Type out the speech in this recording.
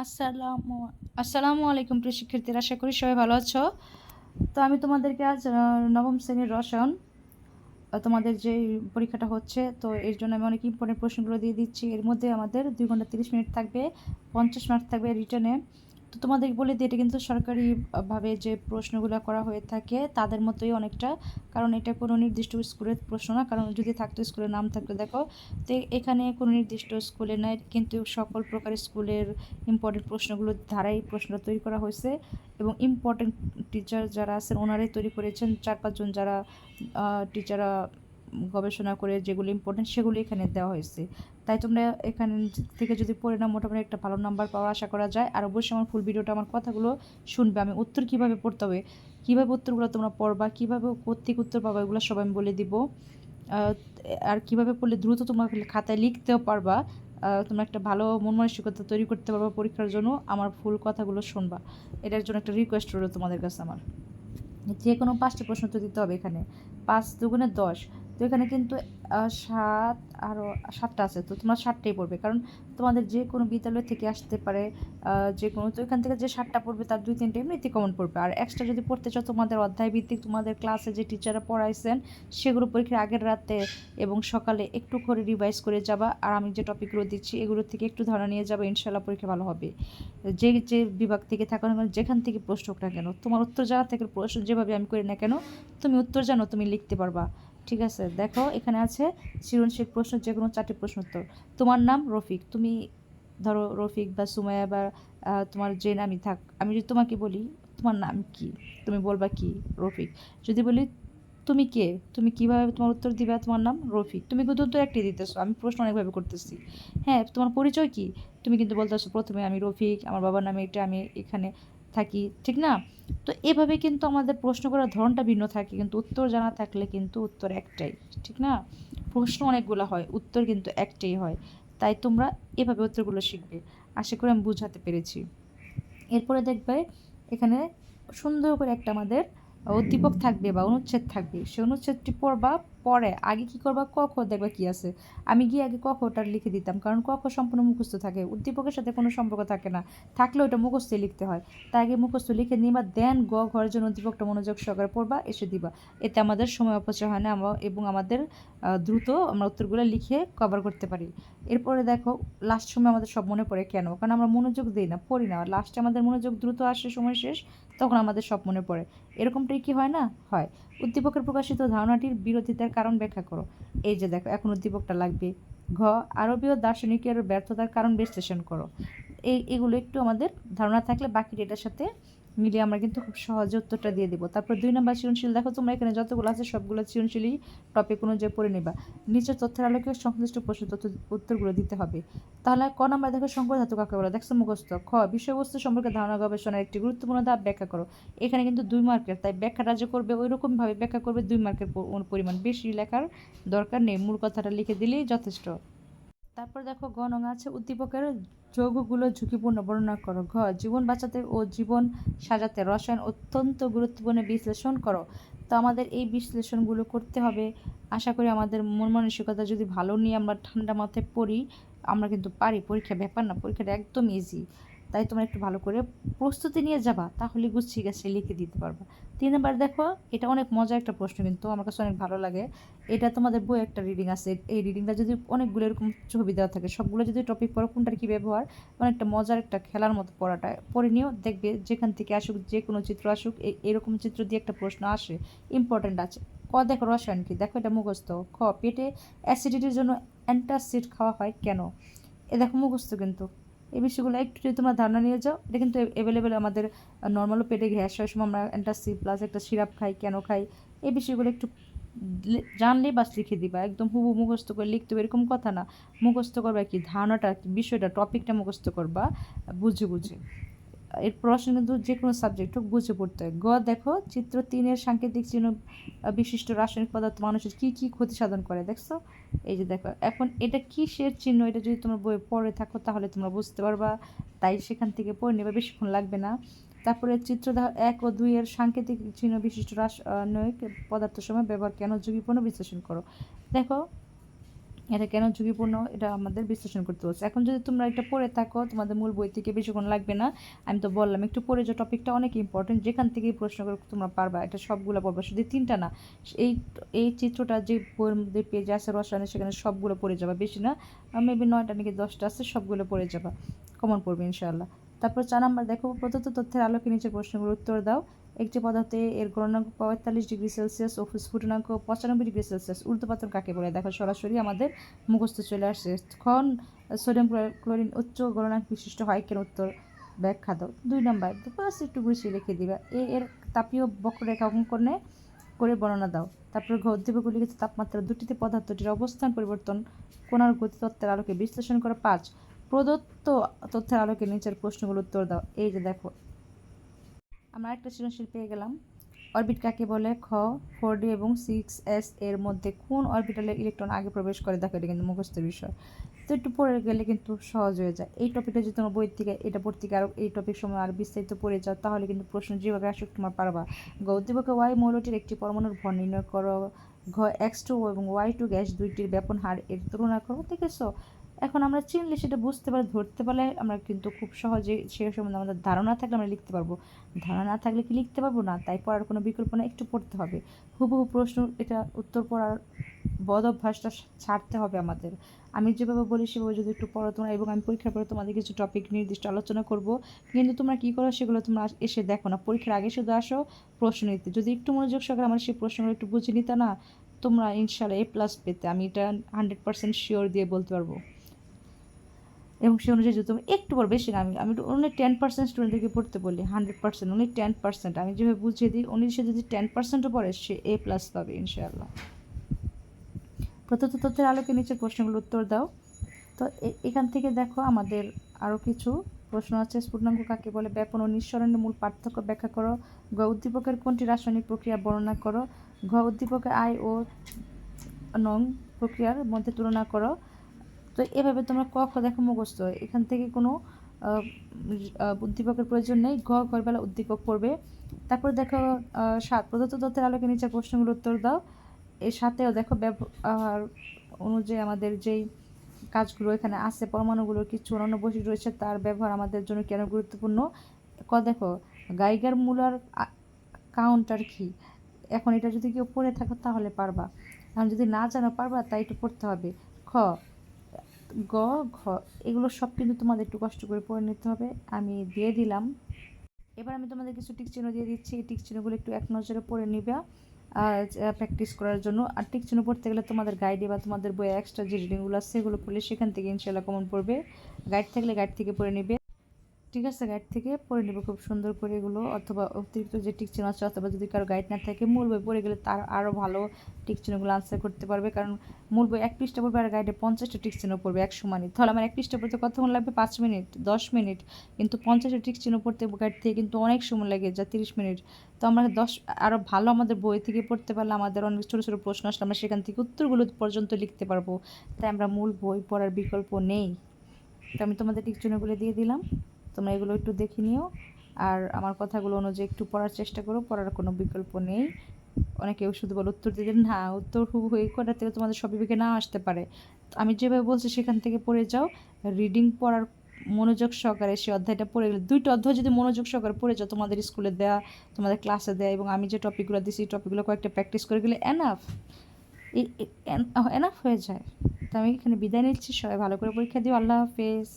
আসসালামু আসসালামু আলাইকুম প্রিয় শিক্ষার্থীরা, আশা করি সবাই ভালো আছো। তো আমি তোমাদেরকে আজ নবম শ্রেণির রসায়ন তোমাদের যে পরীক্ষাটা হচ্ছে, তো এর জন্য আমি অনেক ইম্পর্টেন্ট প্রশ্নগুলো দিয়ে দিচ্ছি। এর মধ্যে আমাদের দুই ঘণ্টা তিরিশ মিনিট থাকবে, পঞ্চাশ মার্ক থাকবে রিটার্নে তো তোমাদের বলে দিই, এটা কিন্তু সরকারিভাবে যে প্রশ্নগুলো করা হয়ে থাকে, তাদের মতোই অনেকটা। কারণ এটা কোনো নির্দিষ্ট স্কুলের প্রশ্ন না, কারণ যদি থাকতো স্কুলের নাম থাকতো, দেখো। তো এখানে কোনো নির্দিষ্ট স্কুলে নয় কিন্তু সকল প্রকার স্কুলের ইম্পর্টেন্ট প্রশ্নগুলোর ধারাই প্রশ্ন তৈরি করা হয়েছে। এবং ইম্পর্টেন্ট টিচার যারা আছেন, ওনারাই তৈরি করেছেন। চার পাঁচজন যারা টিচাররা গবেষণা করে যেগুলো ইম্পর্টেন্ট সেগুলো এখানে দেওয়া হয়েছে। তাই তোমরা এখান থেকে যদি পড়ে নাও, মোটামুটি একটা ভালো নাম্বার পাওয়ার আশা করা যায়। আর অবশ্যই আমার ফুল ভিডিওটা আমার কথাগুলো শুনবে। আমি উত্তর কীভাবে পড়তে হবে, কীভাবে উত্তরগুলো তোমরা পড়বা, কীভাবে কর্তৃক উত্তর পাবা, এগুলো সব আমি বলে দিব। আর কীভাবে পড়লে দ্রুত তোমরা খাতায় লিখতেও পারবা। তোমরা একটা ভালো মন মানসিকতা তৈরি করতে পারবা পরীক্ষার জন্য। আমার ফুল কথাগুলো শুনবা। এটার জন্য একটা রিকোয়েস্ট রইল তোমাদের কাছে আমার। যে কোনো পাঁচটা প্রশ্ন তো দিতে হবে এখানে। পাঁচ দুগুণে দশ। তো এখানে কিন্তু সাত আরও সাতটা আছে, তো তোমরা সাতটাই পড়বে। কারণ তোমাদের যে কোনো বিদ্যালয় থেকে আসতে পারে যে কোনো, তো এখান থেকে যে সাতটা পড়বে তার দুই তিনটে এমনিতে কমন পড়বে। আর এক্সট্রা যদি পড়তে চাও, তোমাদের অধ্যায় ভিত্তিক তোমাদের ক্লাসে যে টিচাররা পড়াইছেন সেগুলো পরীক্ষার আগের রাতে এবং সকালে একটু করে রিভাইজ করে যাবা। আর আমি যে টপিকগুলো দিচ্ছি এগুলো থেকে একটু ধারণা নিয়ে যাব ইনশাল্লাহ পরীক্ষা ভালো হবে। যে যে বিভাগ থেকে থাকো না যেখান থেকে প্রশ্ন হোক না কেন, তোমার উত্তর জানা থেকে প্রশ্ন যেভাবে আমি করি না কেন, তুমি উত্তর জানো, তুমি লিখতে পারবা। ঠিক আছে? দেখো, এখানে আছে সৃজনশীল প্রশ্ন যে কোনো চারটি প্রশ্ন উত্তর। তোমার নাম রফিক। তুমি ধরো রফিক বা সুমাইয়া বা তোমার যে নামই থাক, আমি যদি তোমাকে বলি, তোমার নাম কি? তুমি বলবা কি? রফিক। যদি বলি, তুমি কে? তুমি কীভাবে তোমার উত্তর দিবা? তোমার নাম রফিক। তুমি কিন্তু উত্তর একটি দিতেছো। আমি প্রশ্ন অনেকভাবে করতেছি। হ্যাঁ তোমার পরিচয় কি? তুমি কিন্তু বলতেছো, প্রথমে আমি রফিক, আমার বাবার নামে এটা, আমি এখানে থাকি, ঠিক না? তো এভাবে কিন্তু আমাদের প্রশ্ন করার ধরনটা ভিন্ন থাকে, কিন্তু উত্তর জানা থাকলে কিন্তু উত্তর একটাই, ঠিক না? প্রশ্ন অনেকগুলো হয়, উত্তর কিন্তু একটাই হয়, তাই তোমরা এভাবে উত্তরগুলো শিখবে। আশা করি আমি বুঝাতে পেরেছি। এরপরে দেখবে এখানে সুন্দর করে একটা আমাদের উদ্দীপক থাকবে বা অনুচ্ছেদ থাকবে সে অনুচ্ছেদটি পড়বা পরে আগে কি করবা? ক, খ দেখবা কি আছে। আমি গিয়ে আগে ক খটা লিখে দিতাম, কারণ ক, খ সম্পূর্ণ মুখস্থ থাকে। উদ্দীপকের সাথে কোনো সম্পর্ক থাকে না। থাকলেও ওটা মুখস্থই লিখতে হয়। তাই আগে মুখস্থ লিখে নিবা, দেন গ, ঘরের জন্য উদ্দীপকটা মনোযোগ সহকারে পড়বা, এসে দিবা। এতে আমাদের সময় অপচয় হয় না। এবং আমাদের দ্রুত আমরা উত্তরগুলো লিখে কভার করতে পারি। এরপরে দেখো লাস্ট সময় আমাদের সব মনে পড়ে কেন? কারণ আমরা মনোযোগ দিই না, পড়ি না। লাস্টে আমাদের মনোযোগ দ্রুত আসে, সময় শেষ, তখন আমাদের সব মনে পড়ে। এরকমটাই কি হয় না? হয়। উদ্দীপকের প্রকাশিত ধারণাটির বিরোধিতার কারণ ব্যাখ্যা করো। এই যে দেখো, এখন উদ্দীপকটা লাগবে। ঘ আরবীয় দার্শনিকের ব্যর্থতার কারণ বিশ্লেষণ করো। এই, এগুলো একটু আমাদের ধারণা থাকলে বাকি এটার সাথে মিলিয়ে আমরা কিন্তু খুব সহজে উত্তরটা দিয়ে দেবো। তারপর দুই নম্বর সৃজনশীল, দেখো তোমরা এখানে যতগুলো আছে সবগুলো সৃজনশীলই টপিক অনুযায়ী পড়ে নেবা। নিচের তথ্যের আলোকে সংশ্লিষ্ট প্রশ্ন তথ্য, উত্তরগুলো দিতে হবে। তাহলে ক নাম্বার দেখো সংকর ধাতু কাকে বলে? দেখছ মুখস্থ। খ, বিষয়বস্তু সম্পর্কে ধারণা গবেষণার একটি গুরুত্বপূর্ণ ধাপ ব্যাখ্যা করো। এখানে কিন্তু দুই মার্কের তাই ব্যাখ্যাটা যে করবে ওই রকমভাবে ব্যাখ্যা করবে দুই মার্কের পরিমাণ। বেশি লেখার দরকার নেই, মূল কথাটা লিখে দিলেই যথেষ্ট। তারপর দেখো গ নং আছে, উদ্দীপকের যৌগগুলো ঝুঁকিপূর্ণ, বর্ণনা করো। ঘ, জীবন বাঁচাতে ও জীবন সাজাতে রসায়ন অত্যন্ত গুরুত্বপূর্ণ বিশ্লেষণ করো। তো আমাদের এই বিশ্লেষণগুলো করতে হবে। আশা করি আমাদের মন মানসিকতা যদি ভালো নিয়ে আমরা ঠান্ডা মাথায় পড়ি, আমরা কিন্তু পারি। পরীক্ষা ব্যাপার না, পরীক্ষাটা একদম ইজি তাই তোমরা একটু ভালো করে প্রস্তুতি নিয়ে যাবা, তাহলে গুছিয়ে গেছে লিখে দিতে পারবা। তিন নাম্বার দেখো, এটা অনেক মজার একটা প্রশ্ন কিন্তু আমার কাছে অনেক ভালো লাগে। এটা তোমাদের বই একটা রিডিং আছে, এই রিডিংটা যদি অনেকগুলো এরকম ছবি দেওয়া থাকে, সবগুলো যদি টপিক পড়ো, কোনটার কী ব্যবহার, অনেকটা মজার একটা খেলার মতো পড়াটা পড়ে নিও, দেখবে যেখান থেকে আসুক, যে কোনো চিত্র আসুক এরকম চিত্র দিয়ে একটা প্রশ্ন আসে ইম্পর্ট্যান্ট আছে। ক দেখো রসায়ন কি? দেখো এটা মুখস্থ। খ, পেটে অ্যাসিডিটির জন্য অ্যান্টাসিড খাওয়া হয় কেন? এ দেখো মুখস্থ কিন্তু। এই বিষয়গুলো একটু যদি তোমরা ধারণা নিয়ে যাও, এটা কিন্তু অ্যাভেলেবেল আমাদের নর্মালও পেটে গ্যাস হয়, সময় আমরা একটা সি প্লাস একটা সিরাপ খাই, কেন খাই, এই বিষয়গুলো একটু জানলে বাস লিখে দিবা। একদম হুবু মুখস্থ করে লিখতে হবে, এরকম কথা না। মুখস্থ করবা কি? ধারণাটা, বিষয়টা টপিকটা মুখস্থ করবা, বুঝে বুঝে। এর প্রশ্ন কিন্তু যে কোনো সাবজেক্ট হোক, বুঝে পড়তে হয়। গ, দেখো, চিত্র তিনের সাংকেতিক চিহ্ন বিশিষ্ট রাসায়নিক পদার্থ মানুষের কী কী ক্ষতি সাধন করে, দেখছ? এই যে দেখো, এখন এটা কিসের চিহ্ন? এটা যদি তোমরা বই পড়ে থাকো, তাহলে তোমরা বুঝতে পারবা। তাই সেখান থেকে পড়ে নেবে, বেশিক্ষণ লাগবে না। তারপরে চিত্র এক ও দুই এর সাংকেতিক চিহ্ন, বিশিষ্ট রাসায়নিক পদার্থ সময় ব্যবহার কেন? ঝুঁকিপূর্ণ বিশ্লেষণ করো। দেখো এটা কেন ঝুঁকিপূর্ণ, এটা আমাদের বিশ্লেষণ করতে হচ্ছে। এখন যদি তোমরা এটা পড়ে থাকো, তোমাদের মূল বই থেকে বেশিক্ষণ লাগবে না। আমি তো বললাম, একটু পড়ে যে টপিকটা অনেক ইম্পর্টেন্ট যেখান থেকে প্রশ্ন করে, তোমরা পারবা। এটা সবগুলো পড়বা, শুধু তিনটা না। এই এই চিত্রটা যে বইয়ের মধ্যে পেজে আছে, রসায়নে, সেখানে সবগুলো পড়ে যাবা। বেশি না মেবি নয়টা নাকি দশটা আছে, সবগুলো পড়ে যাবা। কমন পড়বে, ইনশাআল্লাহ। তারপর চার নাম্বার, দেখো, প্রদত্ত তথ্যের আলোকে নিচের প্রশ্নগুলোর উত্তর দাও। একটি পদার্থে এর গণনাঙ্ক পঁয়তাল্লিশ ডিগ্রি সেলসিয়াস ও স্ফুটনাঙ্ক পঁচানব্বই ডিগ্রি সেলসিয়াস। ঊর্ধ্বপাতন কাকে বলে? দেখো, সরাসরি আমাদের মুখস্থ চলে আসছে। ক্ষণ সোডিয়াম ক্লোরিন উচ্চ গণনাঙ্ক বিশিষ্ট হয় কেন উত্তর ব্যাখ্যা দাও দুই নাম্বার বাস একটু গুছিয়ে লিখে দিবা। এ এর তাপীয় বক্ররেখা অঙ্কনে করে বর্ণনা দাও। তারপরে ঘ উদ্দীপক তাপমাত্রা দুটিতে পদার্থটির অবস্থান পরিবর্তন কোনার গতি তত্ত্বের আলোকে বিশ্লেষণ করে। পাঁচ, প্রদত্ত তথ্যের আলোকে নিচের প্রশ্নগুলোর উত্তর দাও। এই যে দেখো আমরা একটা সৃজনশীল পেয়ে গেলাম। অরবিট কাকে বলে? খ ফোর ডি এবং সিক্স এস এর মধ্যে কোন অরবিটালে ইলেকট্রন আগে প্রবেশ করে? দেখো, এটা কিন্তু মুখস্থের বিষয়। তো একটু পড়ে গেলে কিন্তু সহজ হয়ে যায়। এই টপিকটা যদি তোমার বই থেকে, এটা পড়তে গিয়ে আরও এই টপিক সময় আর বিস্তারিত পড়ে যাও, তাহলে কিন্তু প্রশ্ন যেভাবে আসুক তোমার পারবা। গৌদ্দীপকে ওয়াই মৌলটির একটি পরমাণুর ভর নির্ণয় করো। ঘ এক্স টু এবং ওয়াই টু গ্যাস দুইটির ব্যাপন হার এর তুলনা করো। দেখেছ? এখন আমরা চিনলে সেটা বুঝতে পারে, ধরতে পারলে আমরা কিন্তু খুব সহজে সে সম্বন্ধে আমাদের ধারণা থাকলে আমরা লিখতে পারব। ধারণা না থাকলে কি লিখতে পারব না? তাই পড়ার কোনো বিকল্প না একটু পড়তে হবে। হুবহু প্রশ্ন, এটা উত্তর পড়ার বদ অভ্যাসটা ছাড়তে হবে আমাদের। আমি যেভাবে বলি, সেভাবে যদি একটু পড়ো তোমরা এবং আমি পরীক্ষার পরে তোমাদের কিছু টপিক নির্দিষ্ট আলোচনা করব। কিন্তু তোমরা কী করো সেগুলো তোমরা এসে দেখো না। পরীক্ষার আগে শুধু আসো, প্রশ্ন নিতে। যদি একটু মনোযোগ সহকারে আমার সেই প্রশ্নগুলো একটু বুঝে নিতে না, তোমরা ইনশাল্লাহ এ প্লাস পেতে। আমি এটা হান্ড্রেড পার্সেন্ট শিওর দিয়ে বলতে পারব। এবং সে অনুযায়ী যদি তুমি একটু পর বেশি না, আমি আমি উনি টেন পার্সেন্ট স্টুডেন্টদেরকে পড়তে বলি হান্ড্রেড পার্সেন্ট উনি টেন পার্সেন্ট আমি যেভাবে বুঝিয়ে দিই, উনি সে যদি টেন পার্সেন্টও পড়ে, সে এ প্লাস পাবে ইনশাআল্লাহ। প্রদত্ত তথ্যের আলোকে নিচের প্রশ্নগুলো উত্তর দাও। তো এখান থেকে দেখো আমাদের আরও কিছু প্রশ্ন আছে। স্ফুটনাঙ্ক কাকে বলে? ব্যাপন ও নিঃসরণের মূল পার্থক্য ব্যাখ্যা করো। গ উদ্দীপকের কোনটি রাসায়নিক প্রক্রিয়া বর্ণনা করো? ঘ, উদ্দীপকের আয় ও নং প্রক্রিয়ার মধ্যে তুলনা করো। তো এভাবে তোমরা ক, খ দেখো মুখস্থ। এখান থেকে কোনো উদ্দীপকের প্রয়োজন নেই। ঘ, ঘরবেলা উদ্দীপক পড়বে। তারপর দেখো সাত, প্রদত্ত তথ্যের আলোকে নিচের প্রশ্নগুলো উত্তর দাও। এর সাথেও দেখো ব্যবহার অনুযায়ী আমাদের যেই কাজগুলো এখানে আছে, পরমাণুগুলোর কিছু অন্যান্য বৈশিষ্ট্য রয়েছে, তার ব্যবহার আমাদের জন্য কেন গুরুত্বপূর্ণ? ক, দেখো, গাইগার মূলার কাউন্টার কি? এখন এটা যদি কেউ পড়ে থাকো তাহলে পারবা। এখন যদি না জানো পারবা, তাই একটু পড়তে হবে। খ গ, ঘ, এগুলো সব কিন্তু তোমাদের একটু কষ্ট করে পড়ে নিতে হবে। আমি দিয়ে দিলাম। এবার আমি তোমাদের কিছু টিক চিহ্ন দিয়ে দিচ্ছি। এই টিক চিহ্নগুলো একটু এক নজরে পড়ে নিবা। প্র্যাকটিস করার জন্য। আর টিক চিহ্ন পড়তে গেলে তোমাদের গাইডে বা তোমাদের বইয়ে এক্সট্রা যে রিডিংগুলো আছে, সেগুলো পড়লে সেখান থেকে ইনশাল্লাহ কমন পড়বে। গাইড থাকলে গাইড থেকে পড়ে নিবে। আছে গাইড থেকে পড়ে নেব খুব সুন্দর করে এগুলো, অথবা অতিরিক্ত যে টিক চিহ্ন আছে অথবা যদি কারও গাইড না থাকে, মূল বই পড়ে গেলে তার আরও ভালো টিক চিহ্নগুলো আনসার করতে পারবে। কারণ মূল বই এক পৃষ্ঠা পড়বে আর গাইডে পঞ্চাশটা টিক চিহ্ন পড়বে এক সমানই তাহলে আমার এক পৃষ্ঠা পড়তে কতক্ষণ লাগবে? পাঁচ মিনিট, দশ মিনিট। কিন্তু পঞ্চাশটা টিক চিহ্ন পড়তে গাইড থেকে কিন্তু অনেক সময় লাগে, যা তিরিশ মিনিট। তো আমরা দশ আরও ভালো আমাদের বই থেকে পড়তে পারলে আমাদের অনেক ছোটো ছোটো প্রশ্ন আসলে আমরা সেখান থেকে উত্তরগুলো পর্যন্ত লিখতে পারব। তাই আমরা মূল বই পড়ার বিকল্প নেই। তো আমি তোমাদের টিক চিহ্নগুলো দিয়ে দিলাম। তোমরা এগুলো একটু দেখে নিও। আর আমার কথাগুলো অনুযায়ী একটু পড়ার চেষ্টা করো, পড়ার কোনো বিকল্প নেই। অনেকে শুধু বলো উত্তর দিতে না, উত্তর হু হয়ে করার থেকে তোমাদের সব বিবেকে না আসতে পারে। আমি যেভাবে বলছি সেখান থেকে পড়ে যাও। রিডিং পড়ার মনোযোগ সহকারে সে অধ্যায়টা পড়ে গেলে, দুইটা অধ্যায় যদি মনোযোগ সহকারে পড়ে যাও, তোমাদের স্কুলে দেয়া, তোমাদের ক্লাসে দেয় এবং আমি যে টপিকগুলো এই টপিকগুলো কয়েকটা প্র্যাকটিস করে গেলে এনাফ এনাফ হয়ে যায়। তো আমি এখানে বিদায় নিচ্ছি, সবাই ভালো করে পরীক্ষা দিও, আল্লাহ হাফেজ।